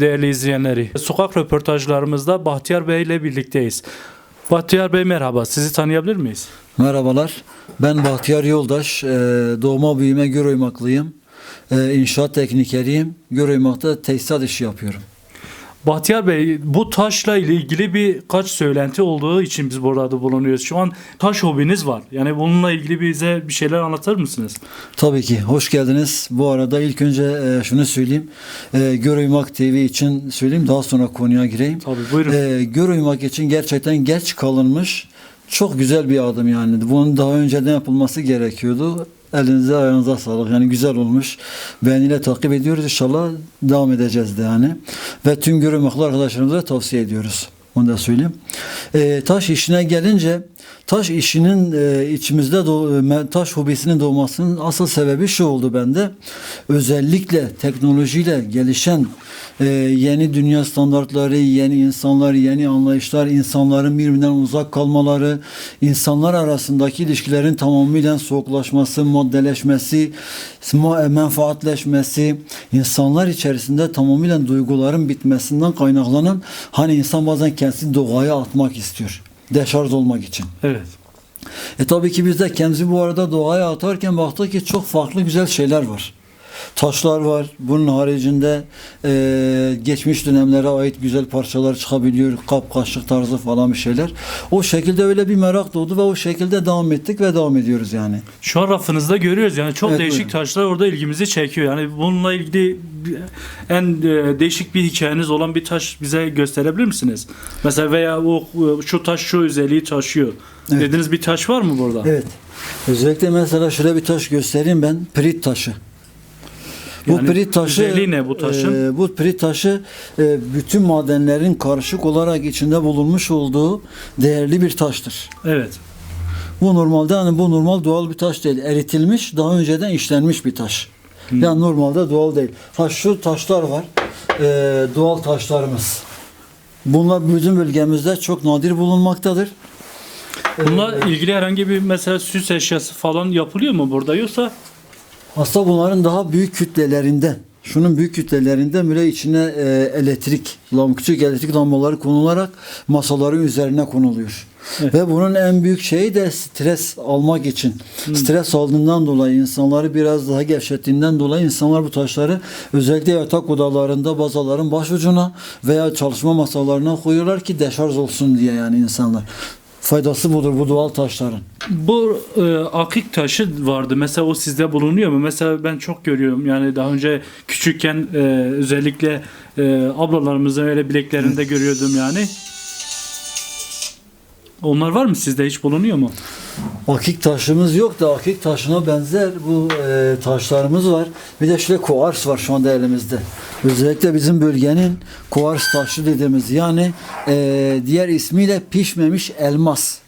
Değerli izleyenleri. Sokak röportajlarımızda Bahtiyar Bey ile birlikteyiz. Bahtiyar Bey merhaba. Sizi tanıyabilir miyiz? Merhabalar. Ben Bahtiyar Yoldaş. Ee, Doğma büyüme Göroymaklıyım. Ee, İnşaat teknikeriyim. Göroymak'ta tesisat işi yapıyorum. Bahtiyar Bey bu taşla ilgili birkaç söylenti olduğu için biz burada bulunuyoruz. Şu an taş hobiniz var. Yani bununla ilgili bize bir şeyler anlatır mısınız? Tabii ki. Hoş geldiniz. Bu arada ilk önce e, şunu söyleyeyim. E, Göroymak TV için söyleyeyim. Daha sonra konuya gireyim. Tabii buyurun. E, Göroymak için gerçekten geç kalınmış çok güzel bir adım yani. Bunun daha önceden yapılması gerekiyordu. Elinize ayağınıza sağlık. Yani güzel olmuş. Beğeniyle takip ediyoruz. İnşallah devam edeceğiz de yani. Ve tüm Göroymaklı arkadaşlarımıza tavsiye ediyoruz. Onu da söyleyeyim. E, taş işine gelince taş işinin e, içimizde doğ- e, taş hobisinin doğmasının asıl sebebi şu oldu bende. Özellikle teknolojiyle gelişen e, yeni dünya standartları, yeni insanlar, yeni anlayışlar, insanların birbirinden uzak kalmaları, insanlar arasındaki ilişkilerin tamamıyla soğuklaşması, maddeleşmesi, ma- menfaatleşmesi, insanlar içerisinde tamamıyla duyguların bitmesinden kaynaklanan hani insan bazen kendisini doğaya atmak istiyor. Deşarj olmak için. Evet. E tabii ki biz de kendimizi bu arada doğaya atarken baktık ki çok farklı güzel şeyler var. Taşlar var. Bunun haricinde e, geçmiş dönemlere ait güzel parçalar çıkabiliyor. Kap, kaşık tarzı falan bir şeyler. O şekilde öyle bir merak doğdu ve o şekilde devam ettik ve devam ediyoruz yani. Şu an rafınızda görüyoruz yani çok Evet, değişik buyurun. taşlar orada ilgimizi çekiyor. Yani bununla ilgili en e, değişik bir hikayeniz olan bir taş bize gösterebilir misiniz? Mesela veya o şu taş şu özelliği taşıyor. Evet. Dediğiniz bir taş var mı burada? Evet. Özellikle mesela şöyle bir taş göstereyim ben. Pirit taşı. Bu Yani pirit taşı özelliği ne bu taşın? e, bu pirit taşı e, bütün madenlerin karışık olarak içinde bulunmuş olduğu değerli bir taştır. Evet. Bu normalde hani bu normal doğal bir taş değil. Eritilmiş, daha önceden işlenmiş bir taş. Yani normalde doğal değil. Ha şu taşlar var. e, doğal taşlarımız. Bunlar bizim bölgemizde çok nadir bulunmaktadır. Bununla ilgili herhangi bir mesela süs eşyası falan yapılıyor mu burada yoksa Aslında bunların daha büyük kütlelerinden, şunun büyük kütlelerinden böyle içine e, elektrik, lam, küçük elektrik lambaları konularak masaların üzerine konuluyor. Evet. Ve bunun en büyük şeyi de stres almak için. Stres aldığından dolayı insanları biraz daha gevşettiğinden dolayı insanlar bu taşları özellikle yatak odalarında bazaların başucuna veya çalışma masalarına koyuyorlar ki deşarj olsun diye yani insanlar. Faydası budur bu doğal taşların. bu e, akik taşı vardı. Mesela o sizde bulunuyor mu? Mesela ben çok görüyorum. Yani daha önce küçükken e, özellikle e, ablalarımızın öyle bileklerinde görüyordum yani. Onlar var mı sizde hiç bulunuyor mu? Akik taşımız yok da akik taşına benzer bu e, taşlarımız var. Bir de şöyle kuars var şu anda elimizde. Özellikle bizim bölgenin kuars taşı dediğimiz yani e, diğer ismiyle pişmemiş elmas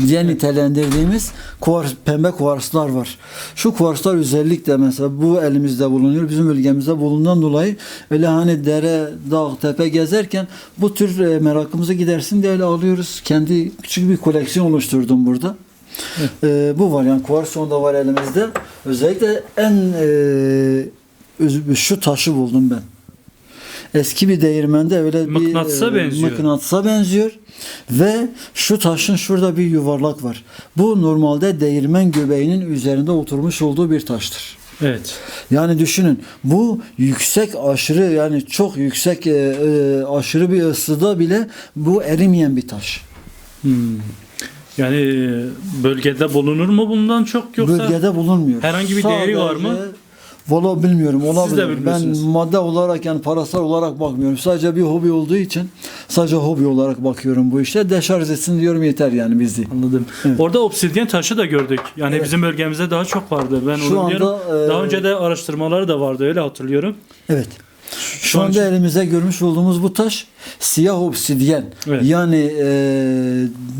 diye nitelendirdiğimiz kuvars, pembe kuvarslar var. Şu kuvarslar özellikle mesela bu elimizde bulunuyor. Bizim bölgemizde bulunduğundan dolayı öyle hani dere, dağ, tepe gezerken bu tür e, merakımızı gidersin diye öyle alıyoruz. Kendi küçük bir koleksiyon oluşturdum burada. E, bu var yani kuvarson da var elimizde. Özellikle en e, şu taşı buldum ben. Eski bir değirmende öyle bir Mıknatısa e, benziyor. mıknatısa benziyor ve şu taşın şurada bir yuvarlak var. Bu normalde değirmen göbeğinin üzerinde oturmuş olduğu bir taştır. Evet. Yani düşünün bu yüksek aşırı yani çok yüksek e, e, aşırı bir ısıda bile bu erimeyen bir taş. Hmm. Yani bölgede bulunur mu bundan çok yoksa? Bölgede bulunmuyor. herhangi bir değeri var mı? Valla bilmiyorum. Olabilir. ben bilmiyorsunuz. madde olarak yani parasal olarak bakmıyorum. Sadece bir hobi olduğu için sadece hobi olarak bakıyorum bu işe. Deşarj etsin diyorum yeter yani bizi. Anladım. Evet. Orada obsidyen taşı da gördük. Yani Evet. bizim bölgemizde daha çok vardı. Ben Şu onu biliyorum. anda, e, Daha önce de araştırmaları da vardı öyle hatırlıyorum. Evet. Şu Şu an- anda elimize görmüş olduğumuz bu taş siyah obsidyen. Evet. Yani e,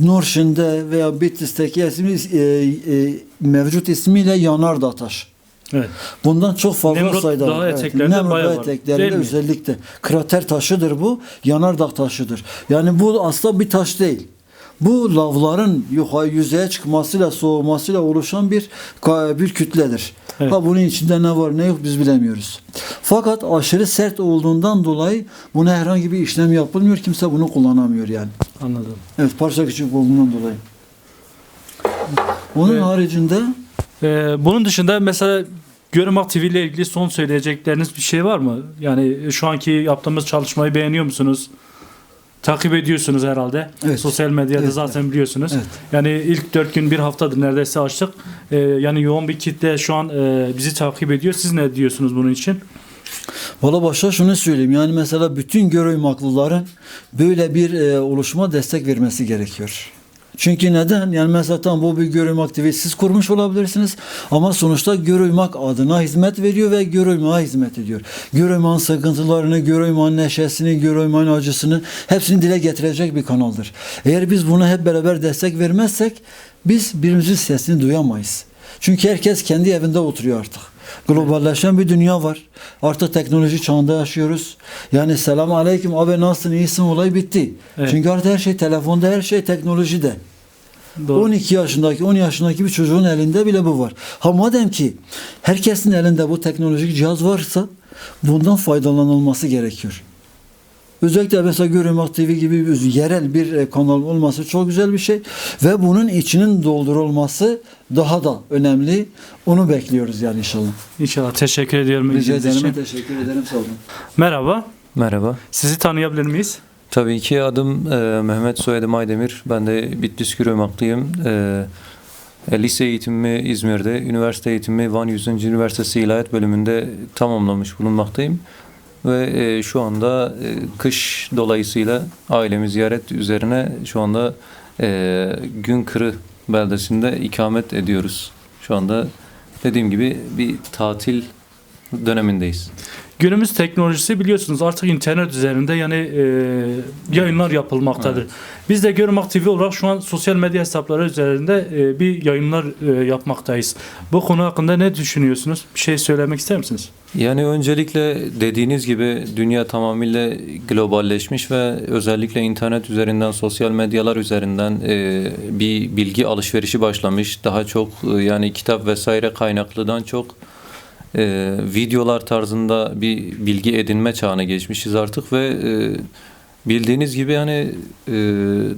Norşin'de veya Bitlis'teki ismi, e, e, mevcut ismiyle yanardağ taş. Evet. Bundan çok fazla Nemrut sayıda Dağı var. eteklerinde Nemrut bayağı Dağı var, eteklerinde değil mi? özellikle krater taşıdır bu. Yanardağ taşıdır. Yani bu aslında bir taş değil. bu lavların yukarı yüzeye çıkmasıyla soğumasıyla oluşan bir bir kütledir. Evet. Ha bunun içinde ne var ne yok biz bilemiyoruz. Fakat aşırı sert olduğundan dolayı buna herhangi bir işlem yapılmıyor. Kimse bunu kullanamıyor yani. Anladım. Evet parça küçük olduğundan dolayı. Onun Evet. haricinde Ee, bunun dışında mesela Görümak TV ile ilgili son söyleyecekleriniz bir şey var mı? Yani şu anki yaptığımız çalışmayı beğeniyor musunuz? Takip ediyorsunuz herhalde. Evet. Sosyal medyada Evet, zaten biliyorsunuz. Evet. Yani ilk dört gün bir haftadır neredeyse açtık. Ee, yani yoğun bir kitle şu an e, bizi takip ediyor. Siz ne diyorsunuz bunun için? Valla başta şunu söyleyeyim. Yani mesela bütün görüymaklıların böyle bir e, oluşuma destek vermesi gerekiyor. Çünkü neden? Yani mesela tam bu bir görüymak TV siz kurmuş olabilirsiniz ama sonuçta görüymak adına hizmet veriyor ve görüymaya hizmet ediyor. Görüymağın sıkıntılarını, görüymağın neşesini, görüymağın acısını hepsini dile getirecek bir kanaldır. Eğer biz buna hep beraber destek vermezsek biz birimizin sesini duyamayız. Çünkü herkes kendi evinde oturuyor artık. Globalleşen bir dünya var. Artık teknoloji çağında yaşıyoruz. Yani selam aleyküm abi nasılsın iyisin olay bitti. Evet. Çünkü artık her şey telefonda her şey teknolojide. Doğru. 12 yaşındaki 10 yaşındaki bir çocuğun elinde bile bu var. Ha madem ki herkesin elinde bu teknolojik cihaz varsa bundan faydalanılması gerekiyor. Özellikle mesela Görümak TV gibi bir yerel bir e, kanal olması çok güzel bir şey ve bunun içinin doldurulması daha da önemli. Onu bekliyoruz yani inşallah. İnşallah. Teşekkür ediyorum. Rica ilginiz için. ederim. Teşekkür ederim. Sağ olun. Merhaba. Merhaba. Sizi tanıyabilir miyiz? Tabii ki adım e, Mehmet Soyadım Aydemir. Ben de Bitlis Gürümaklıyım. E, e, lise eğitimimi İzmir'de, üniversite eğitimimi Van 100. Üniversitesi İlahiyat Bölümünde tamamlamış bulunmaktayım. Ve e, şu anda e, kış dolayısıyla ailemi ziyaret üzerine şu anda e, Günkırı beldesinde ikamet ediyoruz. Şu anda dediğim gibi bir tatil dönemindeyiz. Günümüz teknolojisi biliyorsunuz artık internet üzerinde yani e, yayınlar yapılmaktadır. Biz de Görümak TV olarak şu an sosyal medya hesapları üzerinde e, bir yayınlar e, yapmaktayız. Bu konu hakkında ne düşünüyorsunuz? Bir şey söylemek ister misiniz? Yani öncelikle dediğiniz gibi dünya tamamıyla globalleşmiş ve özellikle internet üzerinden, sosyal medyalar üzerinden e, bir bilgi alışverişi başlamış. Daha çok e, yani kitap vesaire kaynaklıdan çok e, videolar tarzında bir bilgi edinme çağına geçmişiz artık ve e, bildiğiniz gibi yani e,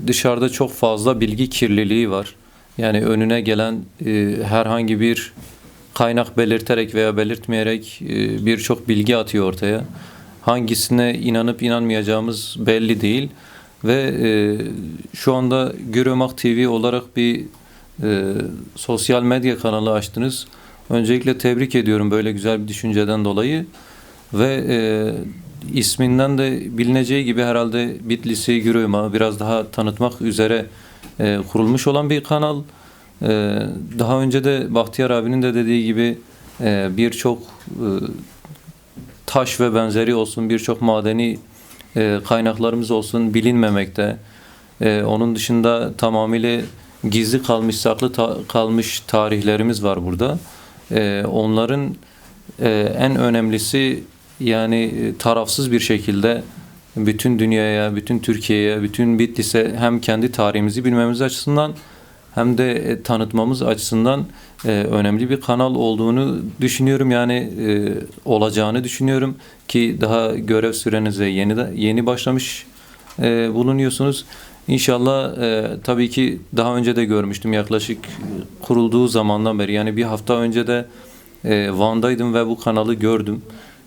dışarıda çok fazla bilgi kirliliği var. Yani önüne gelen e, herhangi bir kaynak belirterek veya belirtmeyerek e, birçok bilgi atıyor ortaya. Hangisine inanıp inanmayacağımız belli değil ve e, şu anda Görümak TV olarak bir e, sosyal medya kanalı açtınız. Öncelikle tebrik ediyorum böyle güzel bir düşünceden dolayı ve e, isminden de bilineceği gibi herhalde Bitlis'i Görümak'ı biraz daha tanıtmak üzere e, kurulmuş olan bir kanal. Ee, daha önce de Bahtiyar abinin de dediği gibi e, birçok e, taş ve benzeri olsun birçok madeni e, kaynaklarımız olsun bilinmemekte. E, onun dışında tamamıyla gizli kalmış, saklı ta- kalmış tarihlerimiz var burada. E, onların e, en önemlisi yani e, tarafsız bir şekilde bütün dünyaya, bütün Türkiye'ye, bütün Bitlis'e hem kendi tarihimizi bilmemiz açısından hem de e, tanıtmamız açısından önemli bir kanal olduğunu düşünüyorum. Yani olacağını düşünüyorum ki daha görev sürenize yeni de yeni başlamış bulunuyorsunuz. İnşallah e, tabii ki daha önce de görmüştüm yaklaşık kurulduğu zamandan beri yani bir hafta önce de e, Van'daydım ve bu kanalı gördüm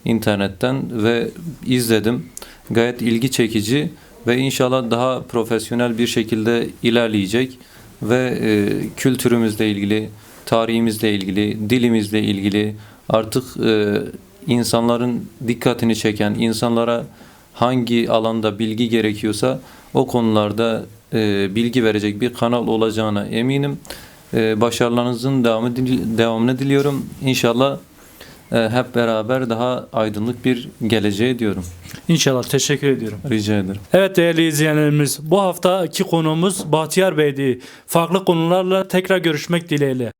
internetten ve izledim. Gayet ilgi çekici ve inşallah daha profesyonel bir şekilde ilerleyecek ve e, kültürümüzle ilgili, tarihimizle ilgili, dilimizle ilgili artık e, insanların dikkatini çeken, insanlara hangi alanda bilgi gerekiyorsa o konularda e, bilgi verecek bir kanal olacağına eminim. E, başarılarınızın devamı, devamını diliyorum. İnşallah e, hep beraber daha aydınlık bir geleceğe diyorum. İnşallah. Teşekkür ediyorum. Rica ederim. Evet değerli izleyenlerimiz bu haftaki konuğumuz Bahtiyar Bey'di. Farklı konularla tekrar görüşmek dileğiyle.